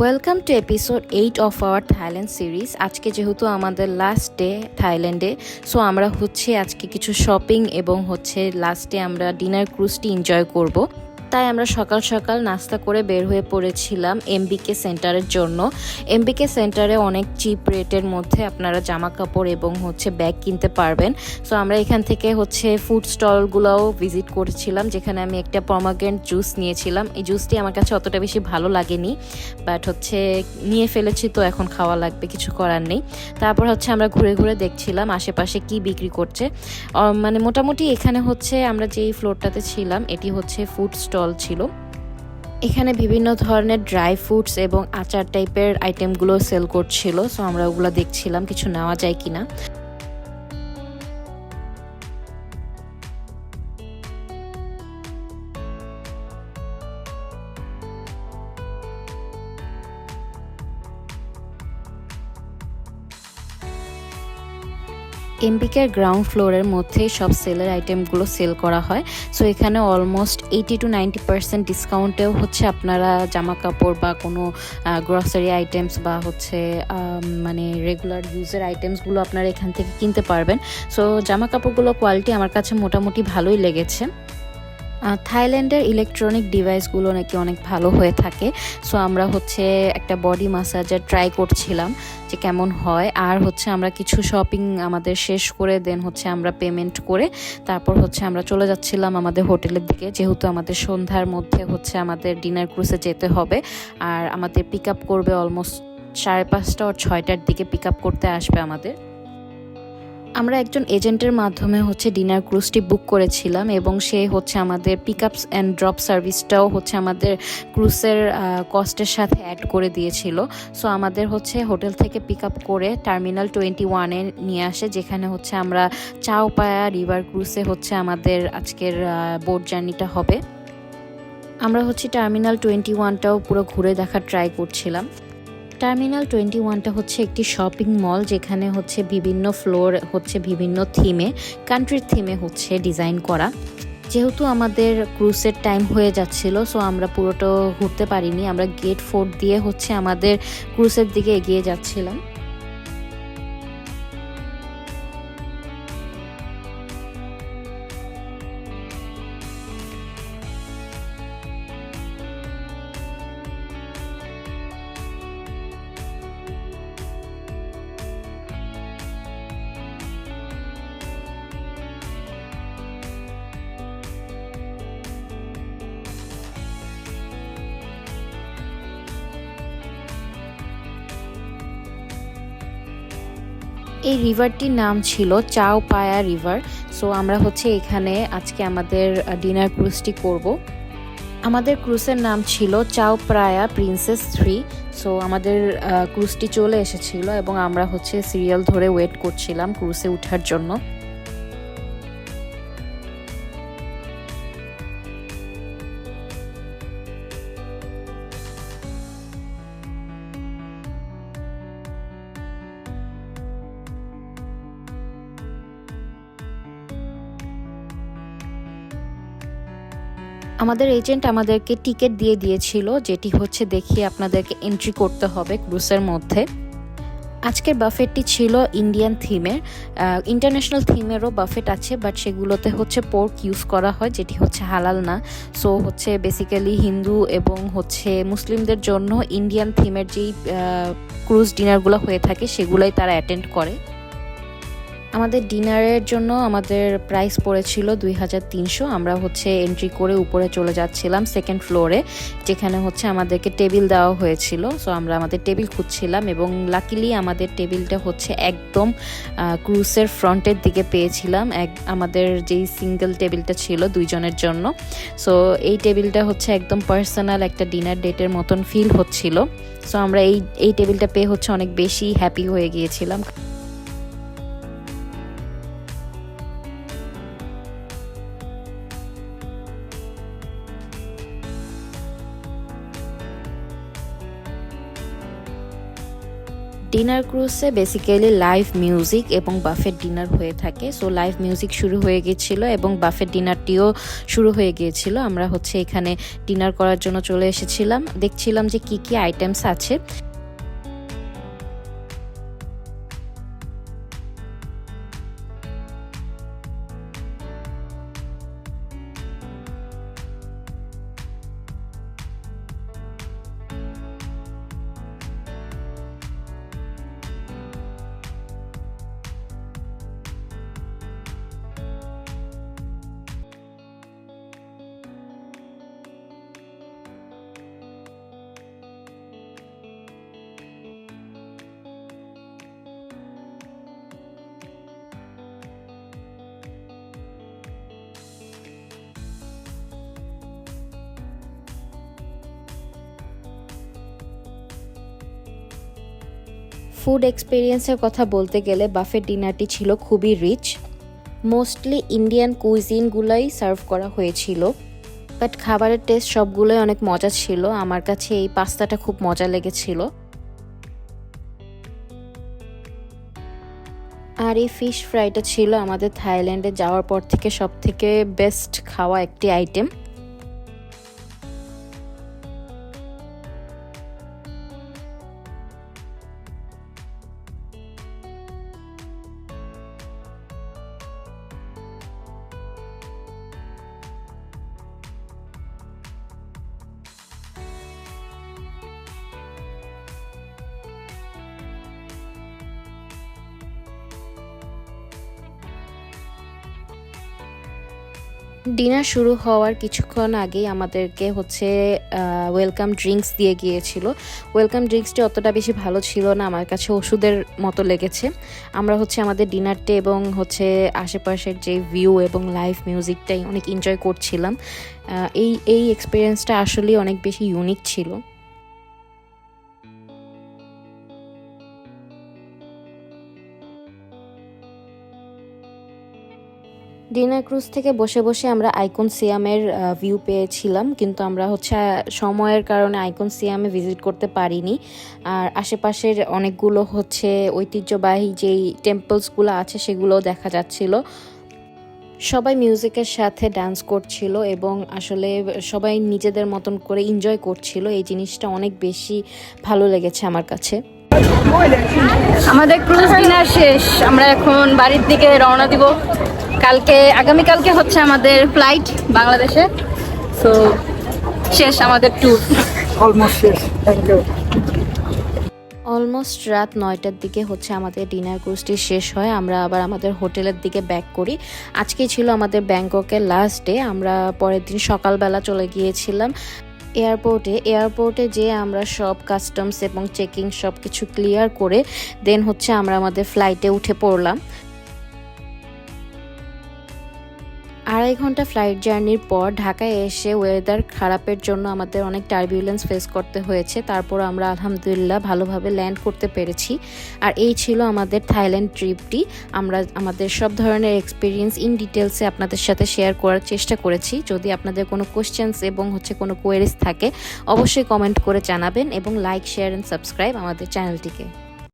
Welcome to episode eight of our Thailand series আজকে যেহেতু আমাদের লাস্ট ডে থাইল্যান্ডে সো আমরা হচ্ছে আজকে কিছু শপিং এবং হচ্ছে লাস্টে আমরা ডিনার ক্রুজটি এনজয় করব। তাই আমরা সকাল সকাল নাস্তা করে বের হয়ে পড়েছিলাম এমবিকে সেন্টারের জন্য। এমবিকে সেন্টারে অনেক চিপ রেটের মধ্যে আপনারা জামা কাপড় এবং হচ্ছে ব্যাগ কিনতে পারবেন। সো আমরা এখান থেকে হচ্ছে ফুড স্টলগুলোও ভিজিট করেছিলাম, যেখানে আমি একটা পমাগেন্ট জুস নিয়েছিলাম। এই জুসটি আমার কাছে অতটা বেশি ভালো লাগেনি বাট হচ্ছে নিয়ে ফেলেছি তো এখন খাওয়া লাগবে, কিছু করার নেই। তারপর হচ্ছে আমরা ঘুরে ঘুরে দেখছিলাম আশেপাশে কি বিক্রি করছে। মানে মোটামুটি এখানে হচ্ছে আমরা যেই ফ্লোরটাতে ছিলাম, এটি হচ্ছে ফুড স্টল ছিল। এখানে বিভিন্ন ধরনের ড্রাই ফ্রুটস এবং আচার টাইপের আইটেমগুলো সেল করছিল, সো আমরা ওগুলো দেখছিলাম, কিছু নেওয়া যায় কিনা। এমবিকের গ্রাউন্ড ফ্লোরের মধ্যেই সব সেলের আইটেমগুলো সেল করা হয়। সো, এখানে almost eighty to ninety percent ডিসকাউন্টেও হচ্ছে আপনারা জামা কাপড় বা কোনো গ্রসারি আইটেমস বা হচ্ছে মানে রেগুলার ইউজের আইটেমসগুলো আপনারা এখান থেকে কিনতে পারবেন। সো জামা কাপড়গুলো কোয়ালিটি আমার কাছে মোটামুটি ভালোই লেগেছে। থাইল্যান্ডের ইলেকট্রনিক ডিভাইসগুলো নাকি অনেক ভালো হয়ে থাকে। সো আমরা হচ্ছে একটা বডি মাসাজার ট্রাই করছিলাম যে কেমন হয়। আর হচ্ছে আমরা কিছু শপিং আমাদের শেষ করে দেন হচ্ছে আমরা পেমেন্ট করে তারপর হচ্ছে আমরা চলে যাচ্ছিলাম আমাদের হোটেলের দিকে। যেহেতু আমাদের সন্ধ্যার মধ্যে হচ্ছে আমাদের ডিনার ক্রুজে যেতে হবে, আর আমাদের পিক আপ করবে অলমোস্ট সাড়ে পাঁচটা ও ছয়টার দিকে পিক আপ করতে আসবে আমাদের। আমরা একজন এজেন্টের মাধ্যমে হচ্ছে ডিনার ক্রুজটি বুক করেছিলাম এবং সে হচ্ছে আমাদের পিক আপস অ্যান্ড ড্রপ সার্ভিসটাও হচ্ছে আমাদের ক্রুজের কস্টের সাথে অ্যাড করে দিয়েছিল। সো আমাদের হচ্ছে হোটেল থেকে পিক আপ করে টার্মিনাল টোয়েন্টি ওয়ানে নিয়ে আসে, যেখানে হচ্ছে আমরা চাওপায়া রিভার ক্রুজে হচ্ছে আমাদের আজকের বোট জার্নিটা হবে। আমরা হচ্ছে টার্মিনাল টোয়েন্টি ওয়ানটাও পুরো ঘুরে দেখার ট্রাই করছিলাম। টার্মিনাল টোয়েন্টি ওয়ানটা হচ্ছে একটি শপিং মল যেখানে হচ্ছে বিভিন্ন ফ্লোর, হচ্ছে বিভিন্ন থিমে কান্ট্রির থিমে হচ্ছে ডিজাইন করা। যেহেতু আমাদের ক্রুসের টাইম হয়ে যাচ্ছিল সো আমরা পুরোটা ঘুরতে পারিনি। আমরা গেট ফোর দিয়ে হচ্ছে আমাদের ক্রুসের দিকে এগিয়ে যাচ্ছিলাম। এই রিভারটির নাম ছিল চাও পায়া রিভার সো আমরা হচ্ছে এখানে আজকে আমাদের ডিনার ক্রুজটি করব। আমাদের ক্রুজের নাম ছিল চাও প্রায়া প্রিন্সেস থ্রি সো আমাদের ক্রুজটি চলে এসেছিল এবং আমরা হচ্ছে সিরিয়াল ধরে ওয়েট করছিলাম ক্রুজে ওঠার জন্য। আমাদের এজেন্ট আমাদেরকে টিকিট দিয়ে দিয়েছিল, যেটি হচ্ছে দেখিয়ে আপনাদেরকে এন্ট্রি করতে হবে ক্রুজের মধ্যে। আজকের বাফেটটি ছিল ইন্ডিয়ান থিমের ইন্টারন্যাশনাল থিমেরও বাফেট আছে বাট সেগুলোতে হচ্ছে পোর্ক ইউজ করা হয়, যেটি হচ্ছে হালাল না। সো হচ্ছে বেসিক্যালি হিন্দু এবং হচ্ছে মুসলিমদের জন্য ইন্ডিয়ান থিমের যেই ক্রুজ ডিনারগুলো হয়ে থাকে, সেগুলোই তারা অ্যাটেন্ড করে। আমাদের ডিনারের জন্য আমাদের প্রাইস পড়েছিল দুই হাজার তিনশো। আমরা হচ্ছে এন্ট্রি করে উপরে চলে যাচ্ছিলাম সেকেন্ড ফ্লোরে যেখানে হচ্ছে আমাদেরকে টেবিল দেওয়া হয়েছিল। সো আমরা আমাদের টেবিল খুঁজছিলাম এবং লাকিলি আমাদের টেবিলটা হচ্ছে একদম ক্রুসের ফ্রন্টের দিকে পেয়েছিলাম। এক, আমাদের যেই সিঙ্গেল টেবিলটা ছিল দুইজনের জন্য। সো এই টেবিলটা হচ্ছে একদম পার্সোনাল একটা ডিনার ডেটের মতন ফিল হচ্ছিল। সো আমরা এই এই টেবিলটা পেয়ে হচ্ছে অনেক বেশি হ্যাপি হয়ে গিয়েছিলাম। ডিনার ক্রুজে বেসিক্যালি লাইভ মিউজিক এবং বাফের ডিনার হয়ে থাকে। সো লাইভ মিউজিক শুরু হয়ে গেছিল এবং বাফের ডিনারটিও শুরু হয়ে গিয়েছিল। আমরা হচ্ছে এখানে ডিনার করার জন্য চলে এসেছিলাম। দেখছিলাম যে কি কি আইটেমস আছে। ফুড এক্সপিরিয়েন্সের কথা বলতে গেলে বাফেট ডিনারটি ছিল খুবই রিচ মোস্টলি ইন্ডিয়ান কুইজিনগুলোই সার্ভ করা হয়েছিল। বাট খাবারের টেস্ট সবগুলোই অনেক মজা ছিল। আমার কাছে এই পাস্তাটা খুব মজা লেগেছিল। আর এই ফিশ ফ্রাইটা ছিল আমাদের থাইল্যান্ডে যাওয়ার পর থেকে সব থেকে বেস্ট খাওয়া একটি আইটেম ডিনার শুরু হওয়ার কিছুক্ষণ আগেই আমাদেরকে হচ্ছে ওয়েলকাম ড্রিঙ্কস দিয়ে গিয়েছিল। ওয়েলকাম ড্রিঙ্কসটি অতটা বেশি ভালো ছিল না, আমার কাছে ওষুধের মতো লেগেছে। আমরা হচ্ছে আমাদের ডিনারটি এবং হচ্ছে আশেপাশের যে ভিউ এবং লাইভ মিউজিকটাই অনেক এনজয় করছিলাম। এই এই এক্সপিরিয়েন্সটা আসলেই অনেক বেশি ইউনিক ছিল। ডিনার ক্রুজ থেকে বসে বসে আমরা আইকন সিয়ামের ভিউ পেয়েছিলাম, কিন্তু আমরা হচ্ছে সময়ের কারণে আইকন সিয়ামে ভিজিট করতে পারিনি। আর আশেপাশের অনেকগুলো হচ্ছে ঐতিহ্যবাহী যেই টেম্পলসগুলো আছে সেগুলো দেখা যাচ্ছিল। সবাই মিউজিকের সাথে ডান্স করছিল এবং আসলে সবাই নিজেদের মতন করে এনজয় করছিল। এই জিনিসটা অনেক বেশি ভালো লেগেছে আমার কাছে। আমাদের ক্রুজ ডিনার শেষ। আমরা এখন বাড়ির দিকে রওনা দিব। কালকে আগামী কালকে হচ্ছে আমাদের ফ্লাইট বাংলাদেশে। সো শেষ আমাদের ট্যুর অলমোস্ট শেষ থ্যাংক ইউ অলমোস্ট রাত নয়টার দিকে হচ্ছে আমাদের ডিনার কোর্সটি শেষ হয়। আমরা আবার আমাদের হোটেলের দিকে ব্যাক করি। আজকে ছিল আমাদের ব্যাংককের লাস্ট ডে আমরা পরের দিন সকালবেলা চলে গিয়েছিলাম এয়ারপোর্টে এয়ারপোর্টে যে আমরা সব কাস্টমস এবং চেকিং সব কিছু ক্লিয়ার করে দেন হচ্ছে আমরা আমাদের ফ্লাইটে উঠে পড়লাম। আড়াই ঘণ্টা ফ্লাইট জার্নির পর ঢাকায় এসে ওয়েদার খারাপের জন্য আমাদের অনেক টার্বিউলেন্স ফেস করতে হয়েছে। তারপর আমরা আলহামদুলিল্লাহ ভালোভাবে ল্যান্ড করতে পেরেছি। আর এই ছিল আমাদের থাইল্যান্ড ট্রিপটি আমরা আমাদের সব ধরনের এক্সপিরিয়েন্স ইন ডিটেলসে আপনাদের সাথে শেয়ার করার চেষ্টা করেছি। যদি আপনাদের কোনো কোশ্চেন্স এবং হচ্ছে কোনো কোয়েরিজ থাকে, অবশ্যই কমেন্ট করে জানাবেন এবং লাইক শেয়ার অ্যান্ড সাবস্ক্রাইব আমাদের চ্যানেলটিকে